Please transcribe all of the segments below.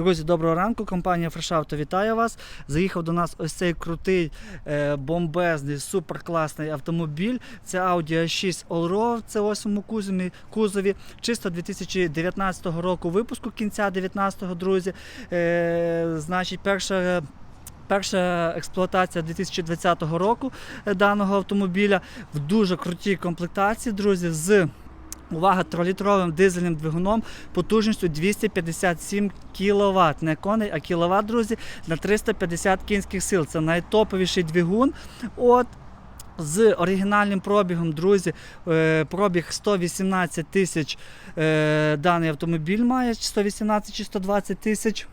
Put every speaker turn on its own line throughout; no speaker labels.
Друзі, доброго ранку. Компанія Фрешавто вітає вас. Заїхав до нас ось цей крутий, е, бомбезний, суперкласний автомобіль. Це Audi A6 Allroad, це восьмому кузові, кузові. Чисто 2019 року випуску, кінця 19-го, друзі. Е, значить, перша. Перша експлуатація 2020 року е, даного автомобіля в дуже крутій комплектації, друзі, з увага, 3-літровим дизельним двигуном потужністю 257 кВт. Не коней, а кіловат, друзі, на 350 кінських сил. Це найтоповіший двигун. От з оригінальним пробігом, друзі, е, пробіг 118 тисяч е, даний автомобіль має, 118 чи 120 тисяч.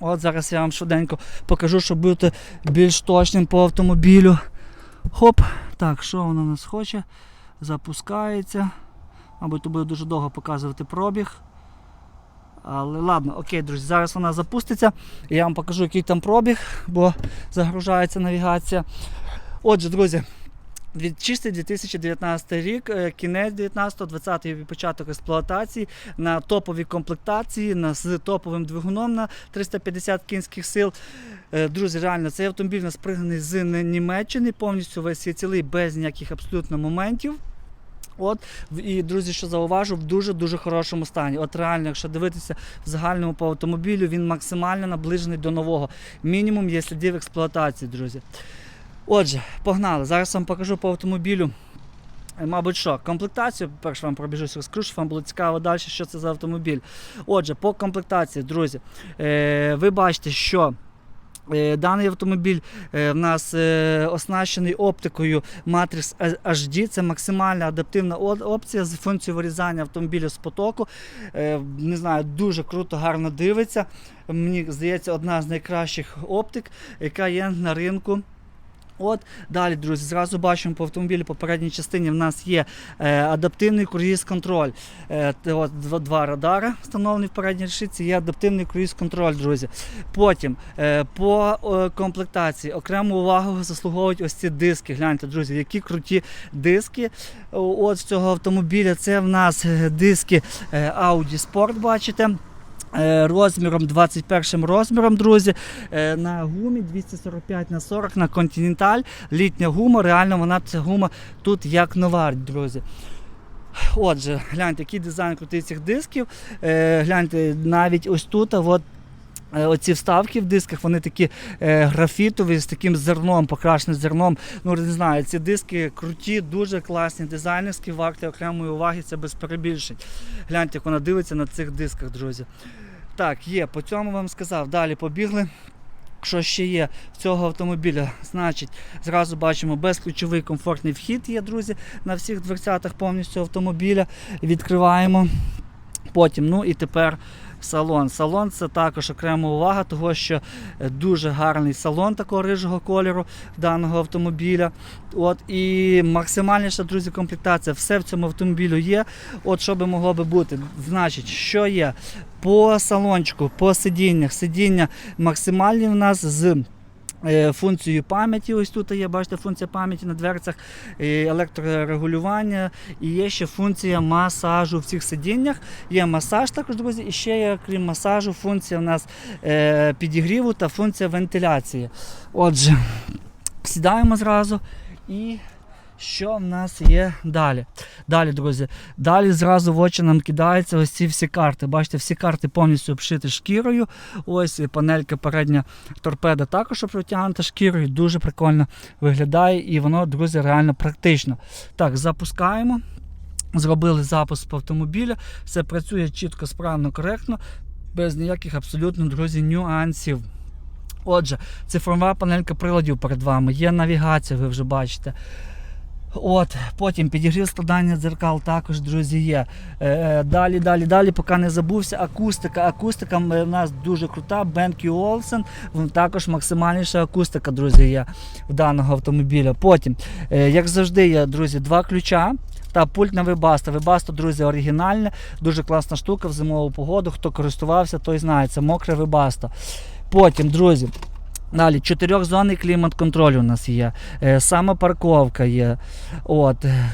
От зараз я вам швиденько покажу, щоб бути більш точним по автомобілю. Хоп, так, що воно у нас хоче? Запускається. Мабуть, то буде дуже довго показувати пробіг. Але ладно, окей, друзі, зараз вона запуститься. Я вам покажу, який там пробіг, бо загружається навігація. Отже, друзі, чистий 2019 рік, е, кінець 19 20 початок експлуатації на топовій комплектації, на, з топовим двигуном на 350 кінських сил. Е, Друзі, реально, цей автомобіль нас пригнаний з Німеччини, повністю весь цілий, без ніяких абсолютно моментів. От, і друзі, що зауважу, в дуже-дуже хорошому стані. От реально, якщо дивитися в загальному по автомобілю, він максимально наближений до нового. Мінімум є слідів експлуатації, друзі. Отже, погнали. Зараз вам покажу по автомобілю. е, Мабуть, що комплектацію, перше вам пробіжусь, розкажу, щоб вам було цікаво далі, що це за автомобіль. Отже, по комплектації, друзі, е, ви бачите, що даний автомобіль е, в нас е, оснащений оптикою Matrix HD. Це максимальна адаптивна опція з функцією вирізання автомобіля з потоку. Е, Не знаю, дуже круто, гарно дивиться. Мені здається, одна з найкращих оптик, яка є на ринку. От далі, друзі, зразу бачимо по автомобілі по передній частині в нас є е, адаптивний круїз-контроль. Е, от, два, два радари встановлені в передній решітці, є адаптивний круїз-контроль, друзі. Потім е, по е, комплектації окрему увагу заслуговують ось ці диски. Гляньте, друзі, які круті диски. От цього автомобіля це в нас е, диски е, Audi Sport, бачите. Е, Розміром 21 розміром, друзі, Е, на гумі 245 на 40 на Континенталь. Літня гума, реально вона ця гума тут як нова, друзі. Отже, гляньте, який дизайн крутий цих дисків. Е, гляньте, навіть ось тут, от Оці вставки в дисках, вони такі е, графітові з таким зерном, покрашеним зерном. Ну, не знаю, ці диски круті, дуже класні, дизайнерські, варті окремої уваги, це без перебільшень. Гляньте, як вона дивиться на цих дисках, друзі. Так, є, по цьому вам сказав. Далі побігли. Що ще є в цього автомобіля? Значить, зразу бачимо безключовий комфортний вхід є, друзі, на всіх дверцятах повністю автомобіля. Відкриваємо. Потім, ну і тепер салон. Салон це також окрема увага, того що е, дуже гарний салон такого рижого кольору даного автомобіля. От і максимальніша, друзі, комплектація. Все в цьому автомобілю є. От що би могло би бути. Значить, що є по салончику, по сидіннях. Сидіння максимальні в нас з. Е, Функцією пам'яті, ось тут є, бачите, функція пам'яті на дверцях, е, електрорегулювання і є ще функція масажу в цих сидіннях. Є масаж також, друзі, і ще є, крім масажу, функція в нас е, підігріву та функція вентиляції. Отже, сідаємо зразу і. Що в нас є далі? Далі, друзі, далі зразу в очі нам кидаються ось ці всі карти. Бачите, всі карти повністю обшиті шкірою. Ось і панелька передня торпеда також протягнута шкірою. Дуже прикольно виглядає і воно, друзі, реально практично. Так, запускаємо. Зробили запуск автомобіля. Все працює чітко, справно, коректно, без ніяких абсолютно, друзі, нюансів. Отже, цифрова панелька приладів перед вами, є навігація, ви вже бачите. От, потім підігрів складання дзеркал також, друзі, є. Е, далі, далі, далі, поки не забувся. Акустика. Акустика в нас дуже крута. BenQ Olsen. Також максимальніша акустика, друзі, є в даного автомобіля. Потім, е, як завжди, є, друзі, два ключа. Та пульт на Webasto. Webasto, друзі, оригінальне, дуже класна штука в зимову погоду. Хто користувався, той знає, це мокре Webasto. Потім, друзі, Далі чотирьохзонний клімат-контроль у нас є, Сама парковка є. От, е,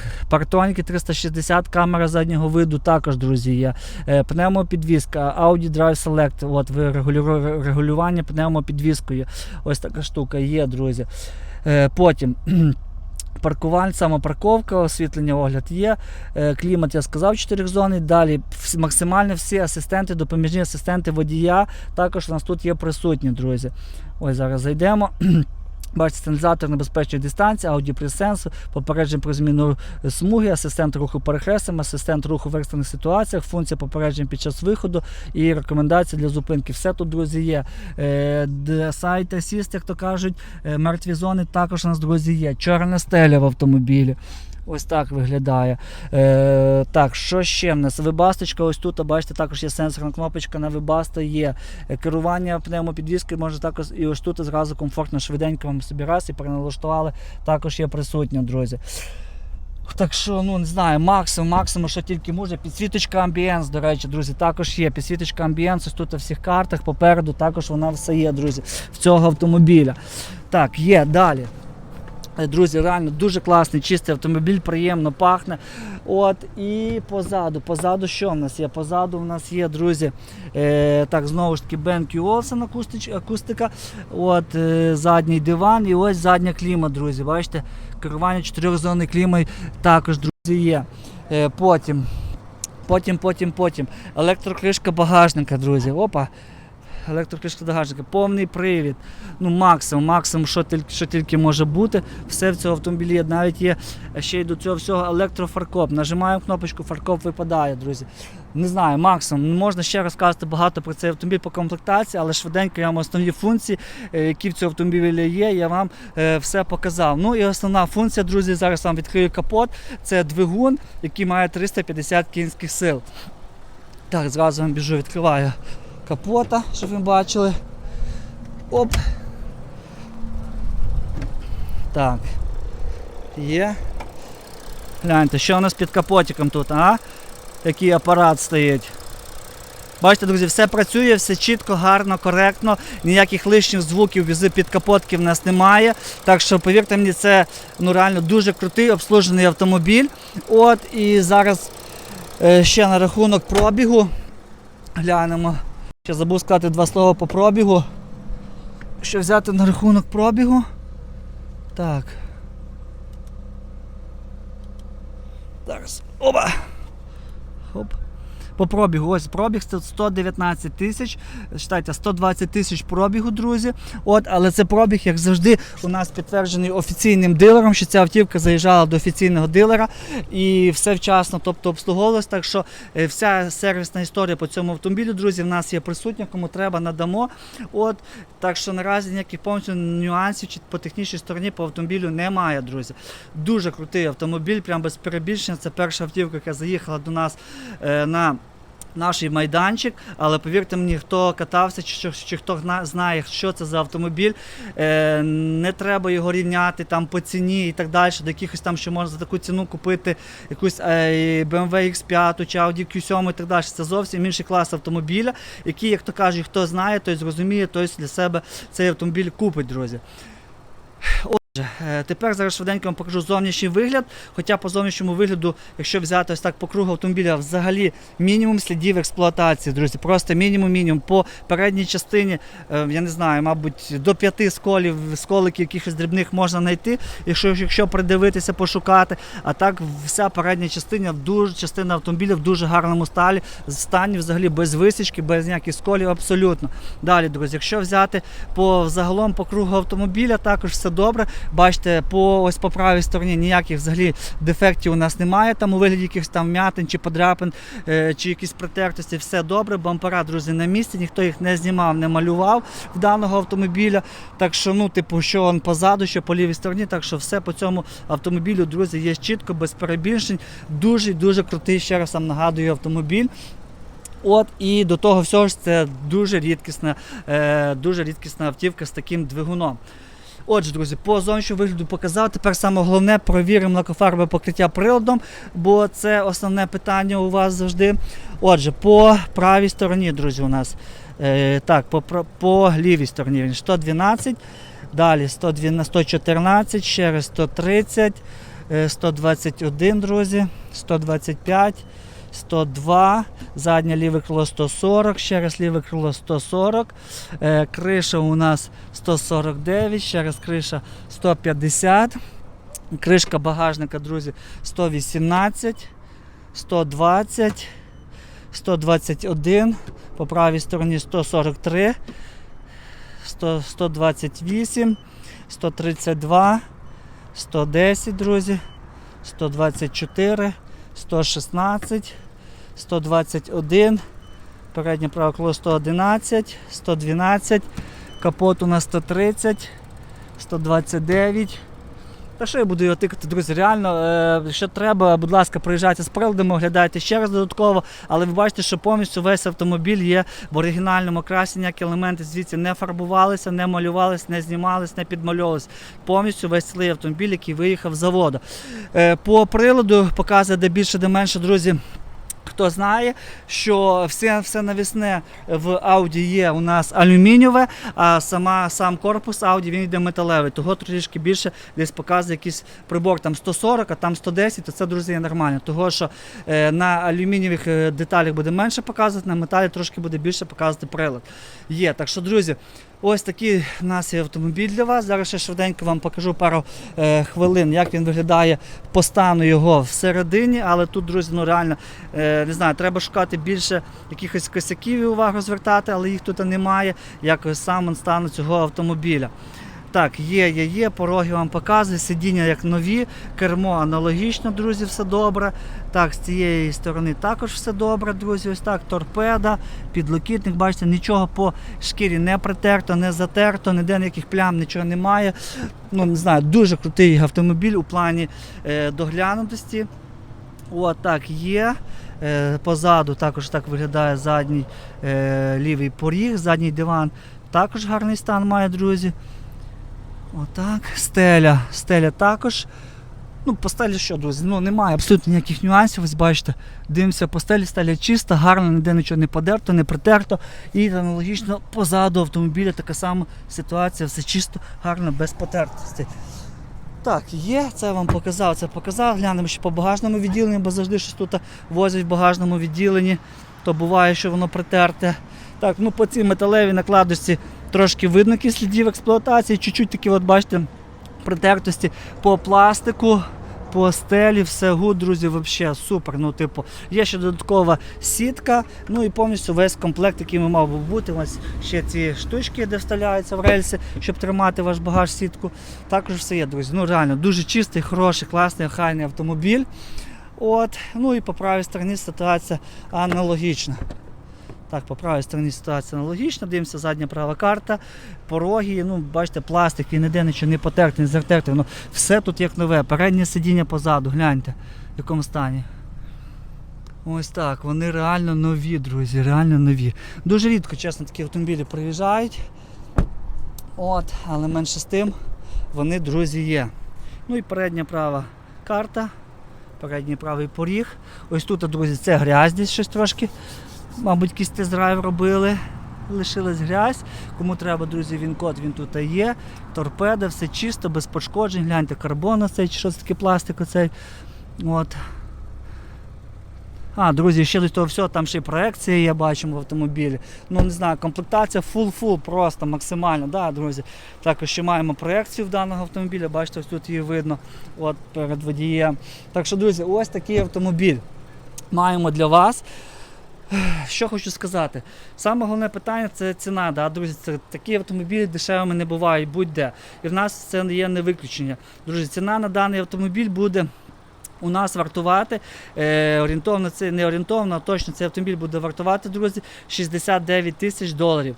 360, камера заднього виду також, друзі, є. Е, Пневмопідвізка, Audi Drive Select, от, регулювання пневмопідвіскою. Ось така штука є, друзі. Е, Потім. Паркувальня, самопарковка, освітлення, огляд є. Е, Клімат, я сказав, чотирьохзонний. Далі максимально всі асистенти, допоміжні асистенти водія також у нас тут є присутні, друзі. Ось зараз зайдемо. Бачите, сигналізатор небезпечної дистанції, аудіопресенс, попередження про зміну смуги, асистент руху перехрестям, асистент руху в екстрених ситуаціях, функція попередження під час виходу і рекомендації для зупинки. Все тут, друзі, є. Е, сайт асіст, як то кажуть, е, мертві зони також у нас, друзі, є. Чорна стеля в автомобілі. Ось так виглядає. Е, так, що ще в нас? Вибасточка, ось тут, бачите, також є сенсорна кнопочка на вибаста є. Керування пневмопідвіскою може також і ось тут зразу комфортно, швиденько вам собі раз і переналаштували. Також є присутня, друзі. Так що, ну не знаю, максимум, максимум, що тільки може. Підсвіточка амбієнс, до речі, друзі, також є. Підсвіточка амбієнс, ось тут у всіх картах попереду також вона все є, друзі, в цього автомобіля. Так, є далі. Е, Друзі, реально дуже класний, чистий автомобіль, приємно пахне. От і позаду. Позаду що в нас є? Позаду в нас є, друзі, е, так, знову ж таки, BenQ Olsen акустика. От е, задній диван і ось задня кліма, друзі. Бачите, керування чотирьохзонний клімою також, друзі, є. Е, потім, потім, потім, потім. Електрокришка багажника, друзі. Опа. Електрокришка багажника, повний привід. Ну, максимум, максимум, що тільки, що тільки може бути. Все в цьому автомобілі є. навіть є ще й до цього всього електрофаркоп. Нажимаємо кнопочку, фаркоп випадає, друзі. Не знаю, максимум. Можна ще розказати багато про цей автомобіль по комплектації, але швиденько я вам основні функції, е, які в цьому автомобілі є, я вам е, все показав. Ну і основна функція, друзі, зараз вам відкрию капот. Це двигун, який має 350 кінських сил. Так, зразу вам біжу, відкриваю капота, щоб ви бачили. Оп. Так. Є. Гляньте, що у нас під капотиком тут, а? Який апарат стоїть. Бачите, друзі, все працює, все чітко, гарно, коректно, ніяких лишніх звуків з підкапотки в нас немає. Так що, повірте мені, це ну, реально дуже крутий обслужений автомобіль. От і зараз е, ще на рахунок пробігу. Глянемо. Ще забув сказати два слова по пробігу. Що взяти на рахунок пробігу? Так. Зараз. Оба! Хоп. По пробігу, ось пробіг це 119 тисяч. Читайте, 120 тисяч пробігу, друзі. От, але це пробіг, як завжди, у нас підтверджений офіційним дилером, що ця автівка заїжджала до офіційного дилера і все вчасно, тобто обслуговувалось. Так що е, вся сервісна історія по цьому автомобілю, друзі, в нас є присутня, кому треба, надамо. От, так що наразі ніяких повністю нюансів чи по технічній стороні по автомобілю немає, друзі. Дуже крутий автомобіль, прям без перебільшення. Це перша автівка, яка заїхала до нас е, на наш майданчик, але повірте мені, хто катався, чи, чи, хто знає, що це за автомобіль, е, не треба його рівняти там по ціні і так далі, до якихось там, що можна за таку ціну купити якусь е, BMW X5 чи Audi Q7 і так далі. Це зовсім інший клас автомобіля, який, як то кажуть, хто знає, той зрозуміє, той для себе цей автомобіль купить, друзі. Е, Тепер зараз швиденько вам покажу зовнішній вигляд. Хоча по зовнішньому вигляду, якщо взяти ось так по кругу автомобіля, взагалі мінімум слідів експлуатації, друзі. Просто мінімум-мінімум. По передній частині, е, я не знаю, мабуть, до п'яти сколів, сколиків якихось дрібних можна знайти, якщо, якщо придивитися, пошукати. А так вся передня частина, дуже частина автомобіля в дуже гарному сталі, стані взагалі без висічки, без ніяких сколів, абсолютно. Далі, друзі, якщо взяти по загалом по кругу автомобіля, також все добре. Бачите, по ось по правій стороні ніяких взагалі дефектів у нас немає. Там у вигляді якихось там м'ятин чи подряпин, е, чи якісь протертості, все добре. Бампера, друзі, на місці, ніхто їх не знімав, не малював в даного автомобіля. Так що, ну, типу, що он позаду, що по лівій стороні, так що все по цьому автомобілю, друзі, є чітко, без перебільшень. Дуже дуже крутий, ще раз вам нагадую, автомобіль. От і до того всього ж це дуже рідкісна, е, дуже рідкісна автівка з таким двигуном. Отже, друзі, по зовнішньому вигляду показав. Тепер саме головне провіримо лакофарбове покриття приладом, бо це основне питання у вас завжди. Отже, по правій стороні, друзі, у нас Е, так, по, по лівій стороні він 112. Далі 114, ще раз 130, е, 121, друзі, 125, 102, заднє ліве крило 140, ще раз ліве крило 140, е, криша у нас 149, ще раз криша 150, кришка багажника, друзі, 118, 120, 121, по правій стороні 143, 100, 128, 132, 110, друзі, 124, 116, 121, переднє праве крило 111, 112, капот у нас 130, 129. Та що я буду його тикати, друзі? Реально, е, якщо треба, будь ласка, приїжджайте з приладами, оглядайте ще раз додатково, але ви бачите, що повністю весь автомобіль є в оригінальному красі, ніякі елементи звідси не фарбувалися, не малювалися, не знімалися, не підмальовувалися. Повністю весь цілий автомобіль, який виїхав з заводу. Е, по приладу показує де більше, де менше, друзі. Хто знає, що все, все навісне в Audi є у нас алюмінієве, а сама, сам корпус Audi він йде металевий. Того трішки більше десь показує якийсь прибор там 140, а там 110, то це, друзі, є нормально. Того, що е, на алюмінієвих е, деталях буде менше показувати, на металі трошки буде більше показувати прилад. Є. Так що, друзі, ось такий у нас є автомобіль для вас. Зараз ще швиденько вам покажу пару е, хвилин, як він виглядає по стану його всередині. Але тут, друзі, ну реально е, не знаю, треба шукати більше якихось косяків і увагу звертати, але їх тут немає, як сам стану цього автомобіля. Так, є, є, є, пороги вам показує, сидіння як нові, кермо аналогічно, друзі, все добре. Так, з цієї сторони також все добре, друзі. Ось так, торпеда, підлокітник, бачите, нічого по шкірі не притерто, не затерто, ніде ніяких плям, нічого немає. Ну, не знаю, дуже крутий автомобіль у плані е, доглянутості. От так є. Е, позаду також так виглядає задній е, лівий поріг, задній диван. Також гарний стан має, друзі. Отак. Стеля. Стеля також. Ну, по стелі що, друзі? Ну, немає абсолютно ніяких нюансів. Ось бачите, дивимося по стелі, стеля чиста, гарно, ніде нічого не подерто, не притерто. І аналогічно позаду автомобіля така сама ситуація, все чисто, гарно, без потертостей. Так, є, це я вам показав, це показав. Глянемо ще по багажному відділенню, бо завжди щось тут возять в багажному відділенні, то буває, що воно притерте. Так, ну по цій металевій накладочці трошки видно якісь слідів експлуатації, чуть-чуть такі, от бачите, притертості по пластику. По стелі все гуд, друзі, взагалі супер. Ну, типу, є ще додаткова сітка, ну і повністю весь комплект, який ми мав би бути. Ось ще ці штучки, де вставляються в рельси, щоб тримати ваш багаж сітку. Також все є, друзі. Ну реально дуже чистий, хороший, класний, охайний автомобіль. От, ну і по правій стороні ситуація аналогічна. Так, по правій стороні ситуація аналогічна, дивимося задня права карта, пороги, ну, бачите, пластик, він ніде нічого не потертий, не затертий. Ну, все тут як нове. Переднє сидіння позаду, гляньте, в якому стані. Ось так, вони реально нові, друзі, реально нові. Дуже рідко, чесно, такі автомобілі приїжджають. От, але менше з тим, вони, друзі, є. Ну і передня права карта, передній правий поріг. Ось тут, друзі, це грязь десь щось трошки. Мабуть, якийсь тест-драйв робили. Лишилась грязь. Кому треба, друзі, він код, він тут є. Торпеда, все чисто, без пошкоджень. Гляньте, карбон оцей, чи що це таке пластик оцей. От. А, друзі, ще до того всього, там ще й проекція є, бачимо в автомобілі. Ну, не знаю, комплектація full-full, просто максимально, да, друзі. Також ще маємо проекцію в даного автомобіля, бачите, ось тут її видно от, перед водієм. Так що, друзі, ось такий автомобіль маємо для вас. Що хочу сказати, саме головне питання це ціна. Да? Друзі, це такі автомобілі дешевими не бувають будь-де. І в нас це є не виключення. Друзі, ціна на даний автомобіль буде. У нас вартувати е, орієнтовно, це не орієнтовно, а точно цей автомобіль буде вартувати, друзі, 69 тисяч доларів.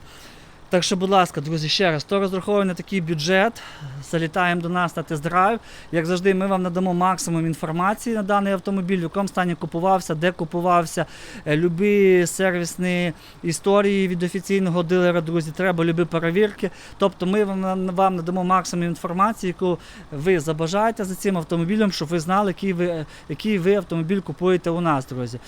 Так що, будь ласка, друзі, ще раз, хто розраховує на такий бюджет, залітаємо до нас на тест-драйв. Як завжди, ми вам надамо максимум інформації на даний автомобіль, в якому стані купувався, де купувався, е, любі сервісні історії від офіційного дилера, друзі, треба любі перевірки. Тобто ми вам, вам надамо максимум інформації, яку ви забажаєте за цим автомобілем, щоб ви знали, який ви, який ви автомобіль купуєте у нас, друзі.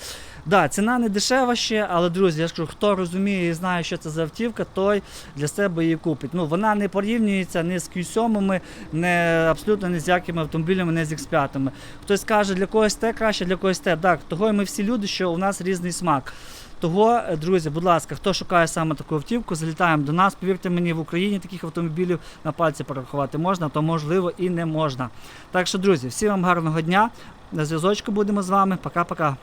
Да, ціна не дешева ще, але друзі, я ж хто розуміє і знає, що це за автівка, той для себе її купить. Ну, вона не порівнюється ні з Q7, не абсолютно ні з якими автомобілями, не з X5. Хтось каже, для когось те краще, для когось те. Так, того і ми всі люди, що у нас різний смак. Того, друзі, будь ласка, хто шукає саме таку автівку, залітаємо до нас. Повірте мені, в Україні таких автомобілів на пальці порахувати можна, то можливо і не можна. Так що, друзі, всім вам гарного дня. На зв'язочку будемо з вами. Пока-пока.